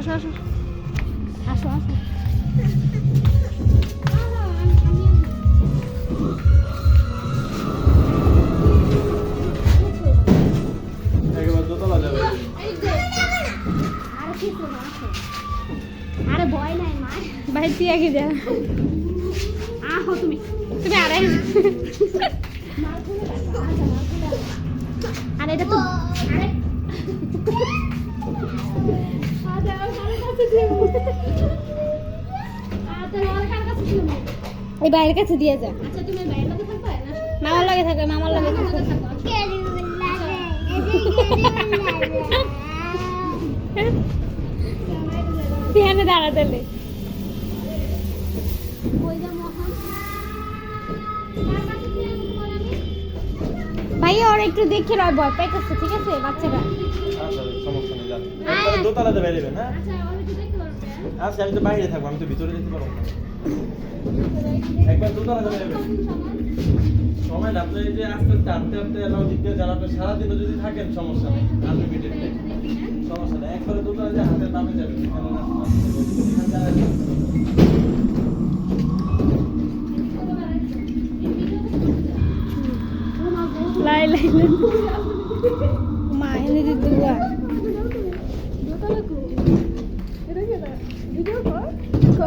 আসো আসো। আসো আসো। আরে ভয় নাই মা। ভাই তুই আগে যা আহো তুমি। তুমি আরে। আরে এটা তো আরে। এই বাইরের কাছে দিয়ে যা। আচ্ছা তুমি বাইরের কাছে থাকবে না? মামার লাগে থাকবে মামার লাগে থাকবে। দাঁড়া ভাইয়া ওরা একটু দেখে রয় ভয় পাইতেছে ঠিক আছে বাচ্চারা? আচ্ছা দোতলাতে বেরিয়েবেন হ্যাঁ? আচ্ছা আমি তো বাইরে থাকব আমি তো ভিতরে যেতে পারব না। একবার দোতলাতে বেরোবেন সময় না আপনি এই যে আস্তে আস্তে হাঁটতে হাঁটতে এলাও দিক দিয়ে যান আপনি সারাদিনও যদি থাকেন সমস্যা নেই। আনলিমিটেড সমস্যা নেই। একবারে দোতলা যে হাতের নামে যাবেন দাঁড়াবেন। লাই লাই মা এনে দিতে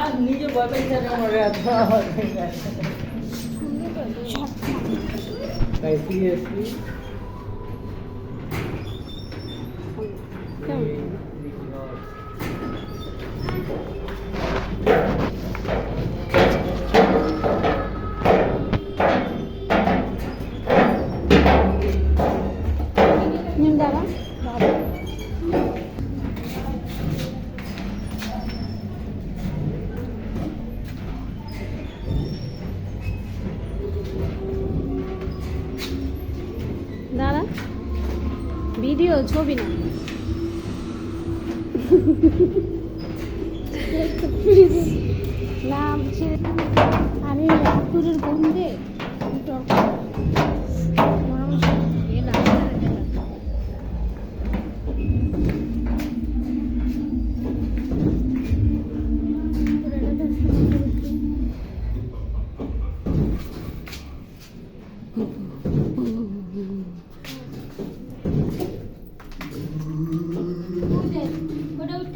যাওয়ার সময় আর নিজে ভয় পেয়েছে আমার এত তাই সিরিয়াসলি নিম দাঁড়া দাঁড়া ভিডিও ছবি না। না ছেড়ে বন্ধু আপুরের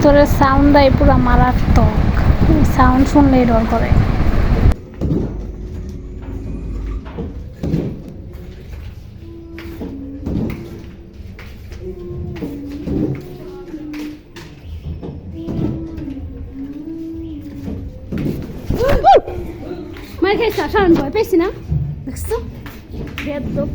ভিতরের সাউন্ড দেয় পুরো মারাত্মক। সাউন্ড শুনলেই ডর করে। মার খাইছি সারান ভয় পেয়েছি না? দেখছ? বেদ্যপ